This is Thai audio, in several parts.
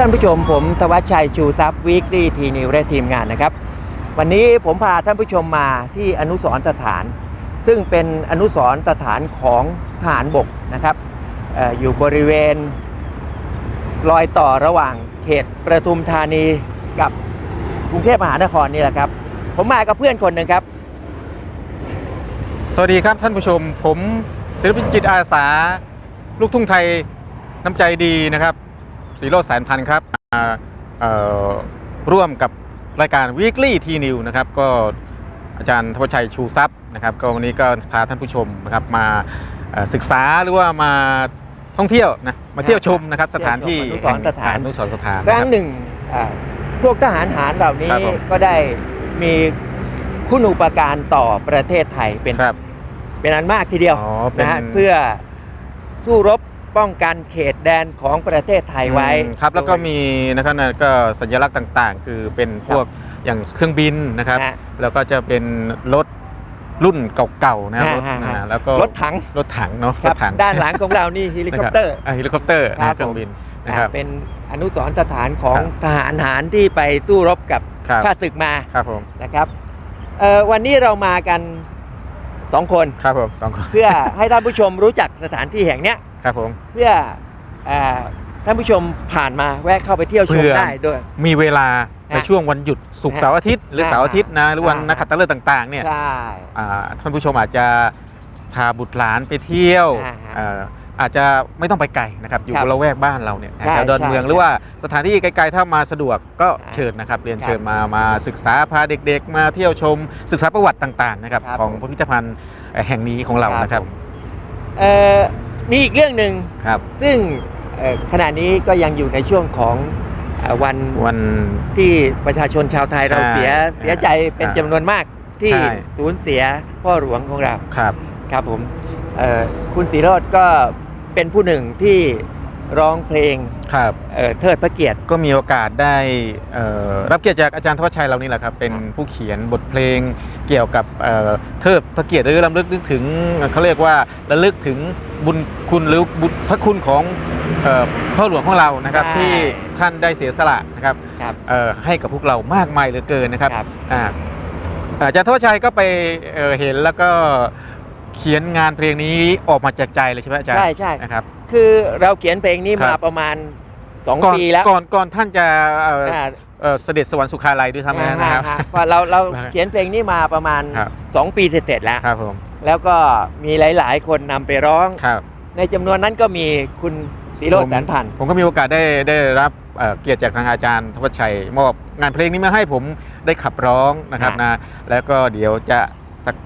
ท่านผู้ชมผมธวัชชัยชูทรัพย์วีคลี่ทีนิวและทีมงานนะครับ วันนี้ผมพาท่านผู้ชมมาที่อนุสรสถาน ซึ่งเป็นอนุสรสถานของทหารบกนะครับออยู่บริเวณ รอยต่อระหว่างเขตประทุมธานีกับกรุงเทพมหานครนี่แหละครับ ผมมากับเพื่อนคนหนึ่งครับ สวัสดีครับท่านผู้ชม ผมศิลปินจิตอาสา ลูกทุ่งไทยน้ำใจดีนะครับ สีโรจน์แสนพันธ์ครับมาเอ่อร่วมกับรายการ Weekly T New นะครับก็อาจารย์ทวชชัยชูทรัพย์นะครับ ก็วันนี้ก็พาท่านผู้ชมนะครับมาเอ่อศึกษาหรือว่ามาท่องเที่ยวนะมาเที่ยวชมนะครับสถานที่เที่ยวชมอนุสรณ์สถานอนุสรณ์สถานครั้งนะบหนึ่งอ่าพวกทหารหารเหล่านี้ครับผมก็ได้มีคุณูปการต่อประเทศไทยเป็นครับเป็นอันมากทีเดียวอ๋อเป็นนะฮะเพื่อสู้รบ ป้องกันเขตแดนของประเทศไทยไว้อืมครับ แล้วก็มีนะครับนะก็สัญลักษณ์ต่างๆ คือเป็นพวกอย่างเครื่องบินนะครับ ฮะ แล้วก็จะเป็นรถรุ่นเก่าๆนะครับรถฮะฮะนะแล้วก็รถถังรถถังเนาะครรับถถังด้านหลังของเรานี่เฮลิคอปเตอร์ นะคบาเฮลิคอปเตอร์ครันะบเครื่องบินนะครับอ่าเป็นอนุสรณ์สถานของครับ ทหารหารที่ไปสู้รบกับครับข้าศึกมาครับผมนะครับเอ่อวันนี้เรามากันสองคน ครับผมสองคน เพื่อให้ท่านผู้ชมรู้จักสถานที่แห่งเนี้ย ครับผม เพื่อเอ่อท่านผู้ชมผ่านมาแวะเข้าไปเที่ยวชเพื่มอได้ด้วย มีเวลาในฮะช่วงวันหยุดศุกร์ฮะเสาร์อาทิตย์หรือฮะเสาร์อาทิตย์นะหรือวันฮะนักขัตฤกษ์ต่างๆเนี่ยใช่ อ่าท่านผู้ชมอาจจะพาบุตรหลานไปเที่ยวอ่าฮะเอ่ออาจจะไม่ต้องไปไกลนะครับ อยู่ครับละแวกบ้านเราเนี่ยใช่แถวดอนใช่เมืองใช่หรือว่าสถานที่ไกลๆถ้ามาสะดวกก็อ่าเชิญนะครับ เรียนครับเชิญมามาศึกษาพาเด็กๆ มาเที่ยวชม ศึกษาประวัติต่างๆนะครับครับของผมพิพิธภัณฑ์เอ่อแห่งนี้ของเรานะครับ ผม เอ่อ มีอีกเรื่องหนึ่งครับ ซึ่งเอ่อขณะนี้ก็ยังอยู่ในช่วงของเอ่อวันวันที่ประชาชนชาวไทยใช่เราเสียเสียใจเป็นอ่าจำนวนมากที่ใช่สูญเสียพ่อหลวงของเราครับครับผมเอ่อคุณสีโรดก็เป็นผู้หนึ่งที่ร้องเพลงครับเอ่อเทิดพระเกียรติก็มีโอกาสได้เอ่อรับเกียรติจากอาจารย์ทวัชชัยเรานี่แหละครับ เป็นครับผู้เขียนบทเพลง เกี่ยวกับเอ่อเทิดพระเกียรติหรือรำลึกนึกถึงเขาเรียกว่าระลึกถึงบุญคุณหรือบุญพระคุณของเอ่อพ่อหลวงของเรานะครับใช่ที่ท่านได้เสียสละนะครับครับเอ่อให้กับพวกเรามากมายเหลือเกินนะครับครับอ่าอาจารย์ทวัชชัยก็ไปเอ่อเห็นแล้วก็เขียนงานเพลงนี้ออกมาจากใจเลยใช่ไหมอาจารย์ใช่ใช่นะครับ คือเราเขียนเพลงนี้ครัมาบประมาณสองก่อนปีแล้วก่อนก่อนท่านจะ เอ่ออ่าเอ่อเสด็จสวรรค์สุคาลัยด้วยซ้ำนะอ่าครับฮะพอเราเรานะฮะเขียนเพลงนี้มาประมาณ ครับสองปีเสร็จๆแล้ว ครับผมแล้วก็มีหลาย ๆ คนนำไปร้อง ครับ ในจำนวนนั้นก็มีคุณสีโรจน์แสนพันธ์ผมก็มีโอกาสได้ได้รับเอ่อเกียรติจากทางอาจารย์ทวัชชัยมอบงานเพลงนี้มาให้ผมได้ขับร้องนะครับครับนะแล้วก็เดี๋ยวจะสัก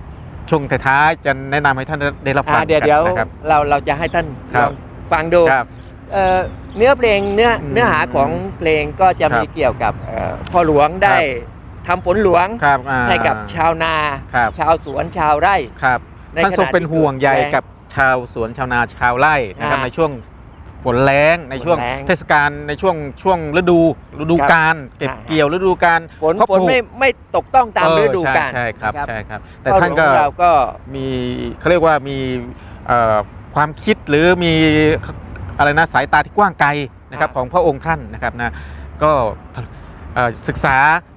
ช่วงท้ายๆจะแนะนำให้ท่านได้รับฟัอ่างเดี๋ยวกันเดี๋ยวนะครับ เราเราจะให้ท่านครัลบ องฟังดู ครับ เอ่อเนื้อเพลงเนื้ออืมเนื้อหาของเพลงก็จะครับมีเกี่ยวกับเอ่อพ่อหลวงได้ทำฝนหลวงครับอ่าให้กับชาวนาครับชาวสวนชาวไร่ครับในท่านทรงขณะเป็นที่ห่วงใยแล้งกับชาวสวนชาวนาชาวไร่นะครับอ่าในช่วงฝนแล้งในช่วงฝนแล้งเทศกาลในช่วงช่วงฤดูฤดูครับกาลเก็บอ่าเกี่ยวฤดูกาลฝนครอบฝนครัวไม่ไม่ตกต้องตามเออฤดูกาลใช่ใช่ครับนะใช่ครับ แต่พ่อหลวงท่านก็ของเราก็มีเขาเรียกว่ามีเอ่อความคิดหรือมี อะไรนะสายตาที่กว้างไกลนะครับอ่าของพระองค์ท่านนะครับนะก็เอ่อศึกษา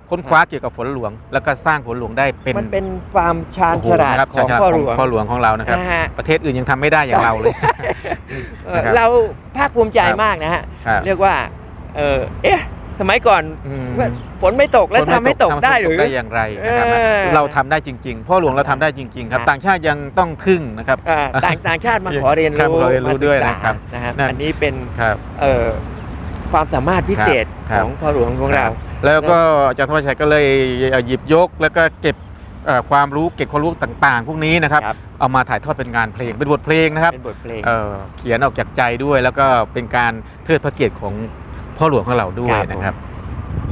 ค้นคว้าเกี่ยวกับฝนหลวง แล้วก็สร้างฝนหลวงได้เป็นมันเป็นความชาญโโหฉลาดนะครับของชาญฉลาดพ่อหลวงพ่อหลวงของเรานะครับนะฮะประเทศอื่นยังทำไม่ได้อย่างเราเลยเอ่อนะครับเราภาคภูมิใจครับมากนะฮะครับเรียกว่าเออเอ๊ะ สมัยก่อนอืมฝนไม่ตกแล้วฝนทำให้ตกได้หรือ ได้อย่างไรนะครับเออ เราทำได้จริงๆพ่อหลวงเราทำได้จริงๆครับครับ ต่างชาติยังต้องทึ่งนะครับ อ่าต่างต่างชาติมาขอเรียนครับรู้ขอเรียนรู้ด้วยมาศึกษานะครับนะฮะนั่น อันนี้เป็นครับ เอ่อความสามารถพิเศษครับของพ่อหลวงของเรา แล้วก็อาจารย์ทวัชชัยก็เลยหยิบยก แล้วก็เก็บเอ่อความรู้เก็บความรู้ต่างๆ พวกนี้นะครับ ครับ เอามาถ่ายทอดเป็นงานเพลงเป็นบทเพลงนะครับเป็นบทเพลง เอ่อเขียนออกจากใจด้วย แล้วก็เป็นการเทิดพระเกียรติของ พ่อหลวงของเราด้วยครับผม นะครับ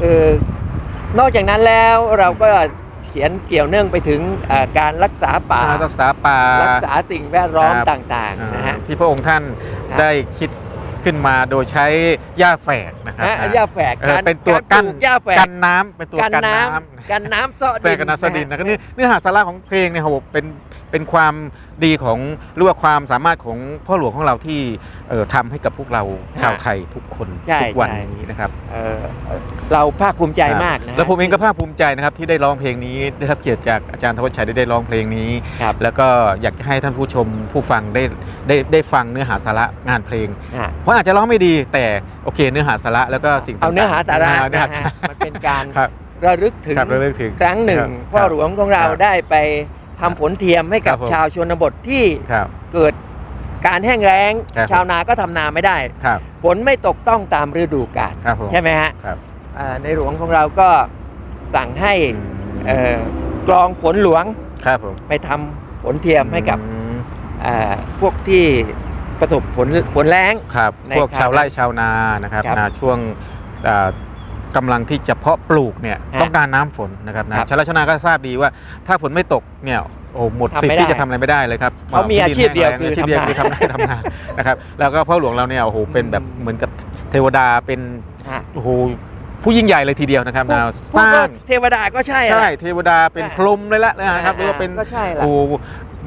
เออนอกจากนั้นแล้วเราก็เขียนเกี่ยวเนื่องไปถึงเอ่อการรักษาป่า รักษาป่า รักษาสิ่งแวดล้อมครับ ต่างๆนะฮะ ที่พระองค์ท่านครับ ได้คิดขึ้นมาโดยใช้หญ้าแฝกนะครับฮะนะหญ้าแฝกเออเป็นตัวารกั้นปลูหญ้าแฝกกันน้ำเป็นตัวกันกันน้น้ำกันน้ำเซาะำแฝกกันน้ำสดินนะครับนี่เนื้อหาสาระของเพลงเนี่ยครับผมเป็น เป็นความดีของหรือว่าความสามารถของพ่อหลวงของเราที่เอ่อทำให้กับพวกเราชาวไทยทุกคนใช่ทุกวันใช่ นี้นะครับ เอ่อเราภาคภูมิใจมากนะฮะแล้วผมเองก็ภาคภูมิใจนะครับที่ได้ร้องเพลงนี้ได้รับเกียรติจากอาจารย์ธวัชชัยได้ได้ร้องเพลงนี้ ครับแล้วก็อยากจะให้ท่านผู้ชมผู้ฟังได้ได้ได้ฟังเนื้อหาสาระงานเพลง อะเพราะอาจจะร้องไม่ดีแต่โอเคเนื้อหาสาระแล้วก็สิ่งเอาเนื้อหาสาระอ่เนื้อหานะสาฮะระมันเป็นการครับระลึกถึงครับเราเลิกถึง ครั้งหนึ่งครับพ่อหลวงของเราครับ ได้ไป ทำผลเทียมให้กับครับผม ชาวชนบทที่ครับ เกิดการแห้งแล้ง ครับ ชาวนาก็ทำนาไม่ได้ ครับฝนไม่ตกต้องตามฤดูกาลครับผม ใช่ไหมฮะครับ อ่าในหลวงของเราก็สั่งให้เอ่อกรองผลหลวงครับผมไปทำผลเทียมให้กับอืมอ่าพวกที่ประสบผลผลแล้ง ครับในพวกคราวชาวไร่นั้นชาวนานะครับครับ นาช่วงอ่า กำลังที่จะเพาะปลูกเนี่ยฮะต้องการน้ำฝนนะครับนะครับ ชาวไร่ชาวนาก็ทราบดีว่า ถ้าฝนไม่ตกเนี่ยโอ้หมดทำสิทไม่ธิ์ที่ได้จะทำอะไรไม่ได้เลยครับเขามีอาชีพเดียวคืออาชีพเดียวทำนาคือทำไร่ทำนานะครับแล้วก็พ่อหลวงเราเนี่ยโอ้โหเป็นแบบเหมือนกับเทวดาเป็นฮะโอ้โหผู้ยิ่งใหญ่เลยทีเดียวนะครับพวกนะพวกสร้าง เทวดาก็ใช่ใช่แหละเทวดาเป็นอ่า พรหมเลยละนะครับหรือว่าเป็นก็ใช่ละ โอ้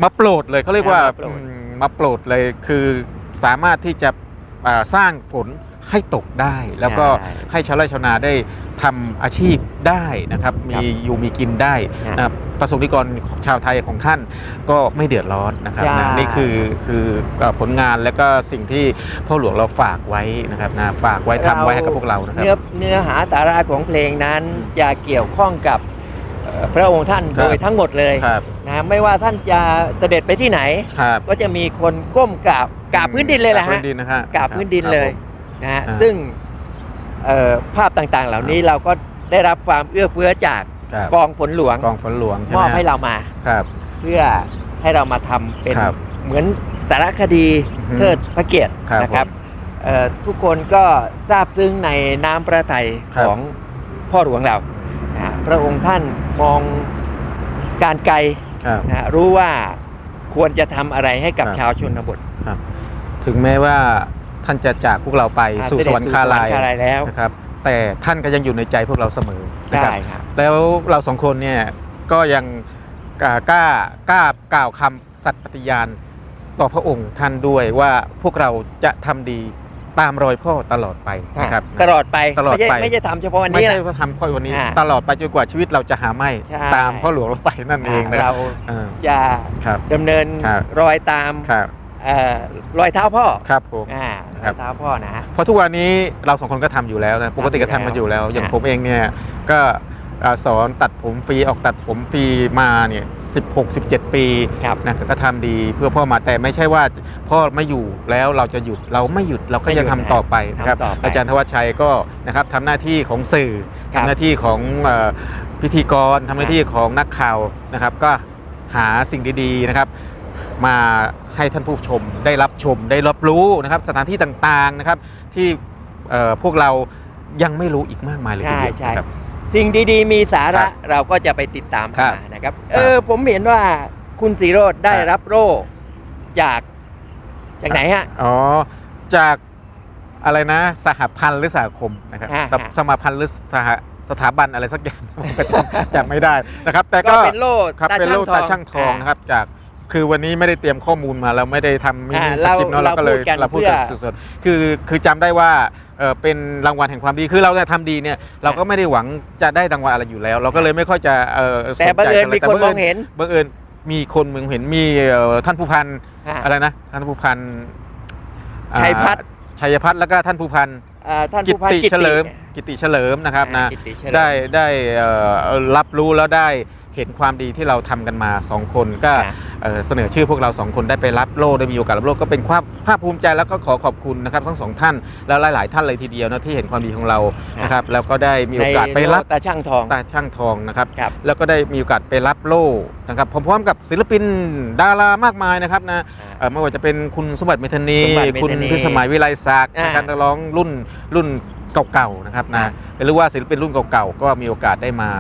มาโปรดเลยเขาเรียกว่าอ่ามาโปรด อืมมาโปรดเลยคือสามารถที่จะอ่าสร้างฝน ให้ตกได้ แล้วก็ใช่ให้ชาวไร่ชาวนาได้ทำอาชีพได้นะครับ มีอยู่มีกินได้ครับนะครับประสงค์นิกรของชาวไทยของท่านก็ไม่เดือดร้อนนะครับใช่ นะนี่คือคือเอ่อผลงานและก็สิ่งที่พ่อหลวงเราฝากไว้นะครับนะฝากไว้ทำไว้ให้กับพวกเรานะครับ เนื้อเนื้อหาสาระของเพลงนั้นจะเกี่ยวข้องกับเอ่อพระองค์ท่านครับ โดยทั้งหมดเลยครับนะไม่ว่าท่านจะเสด็จไปที่ไหน ครับก็จะมีคนก้มกราบกราบพื้นดินเลยแหละกราบฮะ พื้นดินนะฮะกราบพื้นดินครับเลยผม นะฮะอ่า ซึ่งเอ่อภาพต่างๆ เหล่านี้เราก็ได้รับความเอื้อเฟื้อจากครับกองฝนหลวงกองฝนหลวงใช่มไหมอบให้ฮะเรามา ครับ เพื่อให้เรามาทำเป็นครับเหมือนสารคดีอือฮึเทิดพระเกียรติครับนะครับผมเอ่อทุกคนก็ทราบซึ้งในน้ำพระทัยครับของพ่อหลวงเรานะฮะพระองค์ท่านมองการไกลครับนะฮะรู้ว่าควรจะทำอะไรให้กับครับ ชาวชนบท ถึงแม้ว่า ท่านจะจากพวกเราไปอ่าสู่เสสด็จวรรคาลายสู่สวรรคาลัยแล้วนะครับ แต่ท่านก็ยังอยู่ในใจพวกเราเสมอนะใช่ครับครับแล้วเราสองคนเนี่ยก็ยังอ่ากล้ากล้ากล่าวคำสัตย์ปฏิญาณต่อพระองค์ท่านด้วยว่าพวกเราจะทำดีตามรอยพ่อตลอดไปนะครับตลอดไปตลอดไม่ใช่ไปไม่ใช่ทำเฉพาะวันไม่นี้ใช่นะว่าทำพ่อวันนี้อ่าตลอดไปจนกว่าชีวิตเราจะหาไม่ใช่ตามพ่อหลวงเราไปนั่นเองนะคเรารับเออจะครับดำเนินครับรอยตามครับ เอ่อรอยเท้าพ่อครับผม อ่าครรัอบ ยเท้าพ่อนะฮะเพราะทุกวันนี้เราสองคนก็ทำอยู่แล้วนะปกติก็ทำมาอยู่แล้ว อย่างอะผมเองเนี่ยก็อ่าสอนตัดผมฟรีออกตัดผมฟรีมาเนี่ย16 17 ปีครับ นะก็ทำดีเพื่อพ่อมาแต่ไม่ใช่ว่าพ่อไม่อยู่แล้วเราจะหยุดเราไม่หยุดเราก็ยังไม่หยุดทำต่อไปนะครับ ทำต่อไป อาจารย์ธวัชชัยก็นะครับทำหน้าที่ของสื่อครับทำหน้าที่ของเอ่อพิธีกรทำหน้าที่ของนักข่าวนะครับ ก็หาสิ่งดีๆนะครับ มาให้ท่านผู้ชมได้รับชมได้รับรู้นะครับ สถานที่ต่างๆนะครับ ที่เอ่อพวกเรายังไม่รู้อีกมากมายเลยทีเดียวใช่ใช่นะครับสิ่งดีๆ มีสาระครับเราก็จะไปติดตามครับมานะครับ เออผมเห็นว่าคุณสีโรดได้ครับรับโล่จากจากไหนฮะ อ๋อ จากอะไรนะ สหพันธ์หรือสหคมนะครับอ่าสสมาพันธ์หรือสหสถาบันอะไรสักอย่างผมก็จำจำไม่ได้นะครับ แต่ก็ก็เป็นโล่ครับตาเป็นช่างโล่ทองตาช่างทองนะครับจาก คือวันนี้ไม่ได้เตรียมข้อมูลมาเราไม่ได้ทำมิอ่านิสคริปต์เนาะเราเราก็เลยเราพูดกันเราพูดเพื่อกันสดๆคือคือจำได้ว่าเออเป็นรางวัลแห่งความดีคือเราจะทำดีเนี่ยเราก็ไม่ได้หวังจะได้รางวัลอะไรอยู่แล้ว เราก็เลยไม่ค่อยจะเออสนใจแต่บังเอิญท่าไหร่มีคนมองเห็นบังเอิญมีคนมึงเห็นมีเอ่อท่านผู้พันอ่า อะไรนะท่านผู้พันอ่าชัยพัฒน์ ชัยพัฒน์แล้วก็ท่านผู้พันอ่าท่านกิผู้พันติกิเฉลิมนี่ยกิติเฉลิมนะครับอ่านะ กิติเฉลิม ได้ได้เอ่อรับรู้แล้วได้ เห็นความดีที่เราทำกันมาสองคนก็ค่ะเอ่อเสนอชื่อพวกเราสองคนได้ไปรับโล่ได้มีโอกาสรับโล่ก็เป็นความภาคภูมิใจแล้วก็ขอขอบคุณนะครับทั้งสองท่านแล้วหลาย ๆ ท่านเลยทีเดียวนะที่เห็นความดีของเรานะครับแล้วก็ได้มีโอกาสไปรับในโลตาช่างทองตาช่างทองนะครับครับแล้วก็ได้มีโอกาสไปรับโล่นะครับพร้อมๆกับศิลปินดารามากมายนะครับนะเอ่อไม่ว่าจะเป็นคุณสมบัติเมธานีสมบัติเมธานี คุณพิสมัยวิไลศักดิ์อ่านะครับนักร้องรุ่นรุ่นเก่าๆนะครับอ่านะหรือว่าศิลปินรุ่นเก่าๆก็มีโอกาสได้มา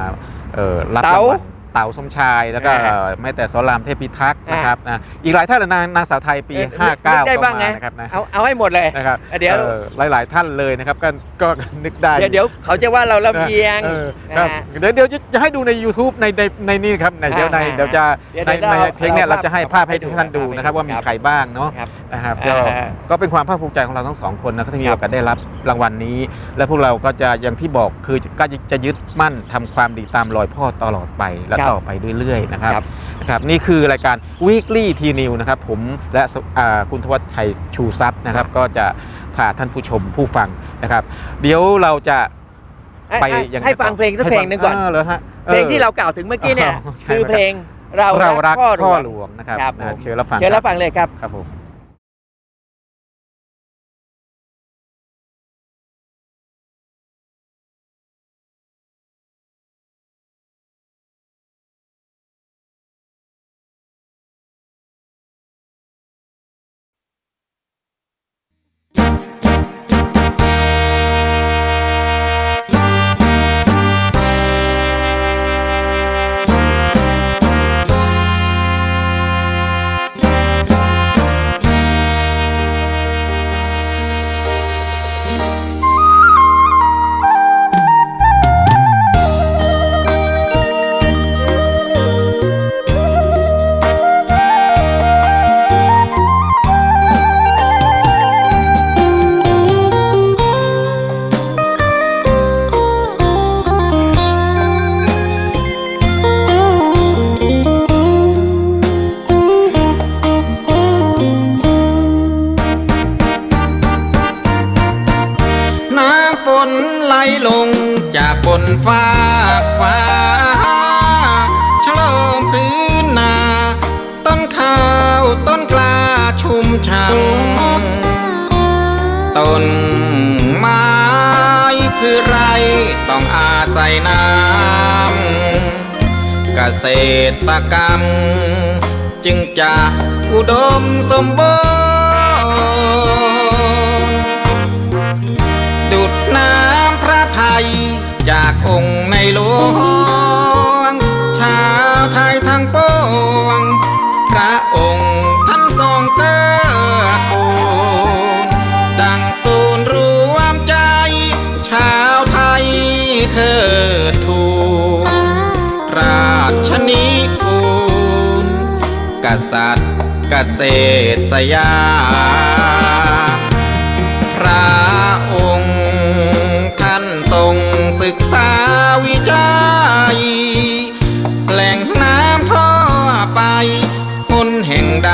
เอ่อรับเต๋ารางวัล เต๋าสมชาย แล้วก็อ่าเอ่อแม้แต่สอนรามเทพิทักษ์อ่านนะครับนะอีกหลายท่านเลยนางนางสาวไทยปีเอ่อ59นึกได้ก็บ้างมาไงนะครับนะเอาเอาให้หมดเลยนะครับเดี๋ยวอ่อหลายๆท่านเลยนะครับก็ก็นึกได้ เดี๋ยวเดี๋ยวเขาจะว่าเราลำเอียงเออนะครับฮะเดี๋ยวเดี๋ยวจะจะให้ดูใน YouTube ในในในนี่ครับในเดี๋ยวในอ่าเดี๋ยวจะเดี๋ยวในเดี๋ยวในเราเทคเนี่ยเราเราจะให้เอาภาพให้ให้ดูทุกท่านดูครับนะครับว่ามีครับใครบ้างเนาะครับนะครับก็อ่าก็เป็นความภาคภูมิใจของเราทั้งสองคนนะก็ที่มีครับโอกาสได้รับรางวัลนี้ และพวกเราก็จะอย่างที่บอกคือก็จะยึดมั่นทำความดีตามรอยพ่อตลอดไปและครับต่อไปเรื่อยๆนะครับครับ นะครับนี่คือรายการ weekly t new นะครับผมและสอ่าคุณทวัชชัยชูทรัพย์นะครับ ก็จะพาท่านผู้ชมผู้ฟังนะครับ เดี๋ยวเราจะให้ไปให้ยังไให้ฟังเพลงสักเพลงหนึงก่อน เหรอฮะเพลงที่เรากล่าวถึงเมื่อกี้เนี่ย อ๋อใช่คือครับเพลงเราเรารักพ่อพ่อหหลลวงวงนะครับครับนะผมเชิญรับฟังเชิญรับคฟังเลยครับ ครับผม ษตรกรรม จึงจะอุดมสมบูรณ์ ษัตริย์เกษตรสยามพระองค์ท่านทรงศึกษาวิจัย แหล่งน้ำทั่วไปคนแห่งใด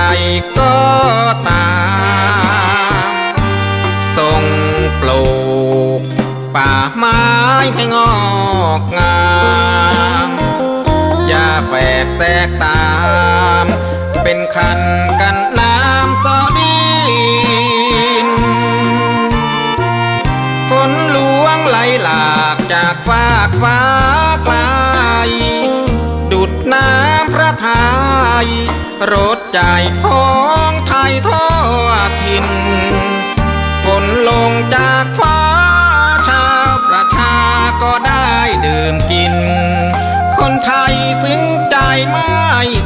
ก็ตามทรงปลูกป่าไม้ให้งอกงามอย่าแฝกแทรกตาม เป็นคันกันน้ำสอดินฝนหลวงไหลหลากจากฟากฟ้าไกลดุดน้ำพระทัยรถใจพ้องไทยทั่วถิ่นฝนลงจากฟ้าชาวประชาก็ได้ดื่มกิน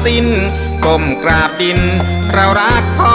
สิ้นก้มกราบดิน เรารักพ่อ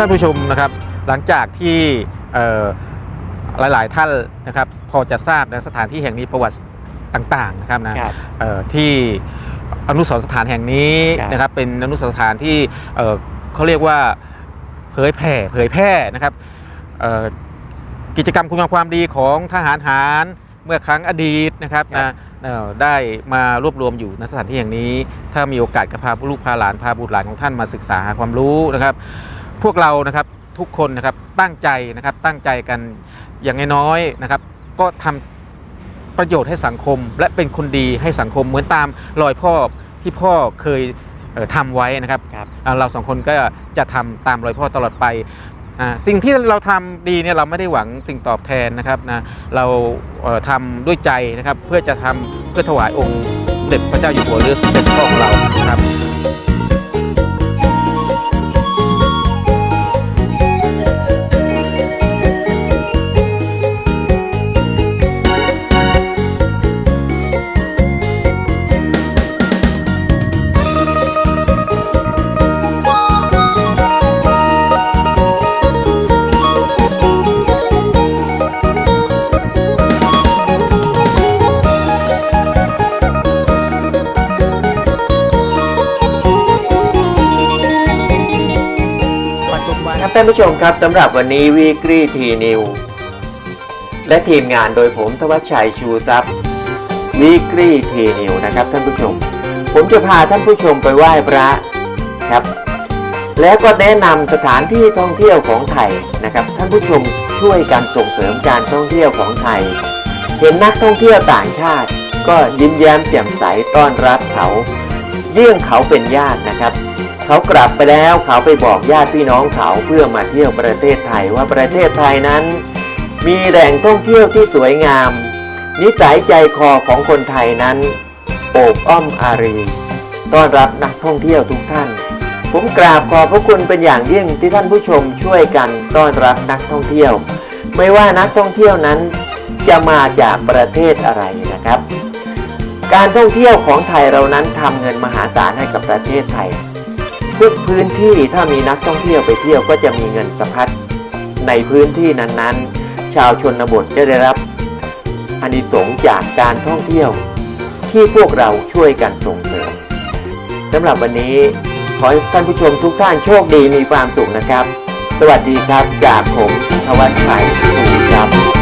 ท่านผู้ชมนะครับ หลังจากที่เอ่อหลาย ๆ ท่านนะครับ พอจะทราบนะสถานที่แห่งนี้ประวัติต่าง ๆ นะครับนะครับเอ่อที่อนุสรณ์สถานแห่งนี้ครับนะครับ เป็นอนุสรณ์สถานที่เอ่อเขาเรียกว่าเผยแผ่เผยแพร่นะครับเอ่อกิจกรรมคุณงามความดีของทหารหารเมื่อครั้งอดีตนะครับครับนะเอ่อได้มารวบรวมอยู่ณสถานที่แห่งนี้ ถ้ามีโอกาสก็พาลูกพาหลานพาบุตรหลานของท่านมาศึกษาหาความรู้นะครับ พวกเรานะครับทุกคนนะครับตั้งใจนะครับตั้งใจกันอย่างน้อยๆนะครับ ก็ทำประโยชน์ให้สังคม และเป็นคนดีให้สังคมเหมือนตามรอยพ่อที่พ่อเคยเอ่อทำไว้นะครับครับอ่าเราสองคนก็จะทำตามรอยพ่อตลอดไปอ่าสิ่งที่เราทำดีเนี่ยเราไม่ได้หวังสิ่งตอบแทนนะครับนะเราเอ่อทำด้วยใจนะครับเพื่อจะทำเพื่อถวายองค์สมเด็จพระเจ้าอยู่หัวหรือสมเด็จพ่อของเรานะครับ ท่านผู้ชมครับสำหรับวันนี้วีคลี่ทีนิวและทีมงานโดยผมทวัชชัยชูทรัพย์วีคลี่ทีนิวนะครับท่านผู้ชม ผมจะพาท่านผู้ชมไปไหว้พระครับ แล้วก็แนะนำสถานที่ท่องเที่ยวของไทยนะครับ ท่านผู้ชมช่วยกันส่งเสริมการท่องเที่ยวของไทย เห็นนักท่องเที่ยวต่างชาติ ก็ยิ้มแย้มแจ่มใสต้อนรับเขา เยี่ยงเขาเป็นญาตินะครับ เขากลับไปแล้วเขาไปบอกญาติพี่น้องเขาเพื่อมาเที่ยวประเทศไทยว่าประเทศไทยนั้น มีแหล่งท่องเที่ยวที่สวยงาม นิสัยใจคอของคนไทยนั้นโอบอ้อมอารี ต้อนรับนักท่องเที่ยวทุกท่าน ผมกราบขอบพระคุณเป็นอย่างยิ่งที่ท่านผู้ชมช่วยกันต้อนรับนักท่องเที่ยว ไม่ว่านักท่องเที่ยวนั้นจะมาจากประเทศอะไรนะครับ การท่องเที่ยวของไทยเรานั้นทำเงินมหาศาลให้กับประเทศไทย ทุกพื้นที่ถ้ามีนักท่องเที่ยวไปเที่ยวก็จะมีเงินสะพัดในพื้นที่นั้นๆ ชาวชนบทจะได้รับอานิสงส์จากการท่องเที่ยว ที่พวกเราช่วยกันส่งเสริมสำหรับวันนี้ขอให้ท่านผู้ชมทุกท่านโชคดีมีความสุขนะครับ สวัสดีครับจากผมทวัชชัยสุขครับ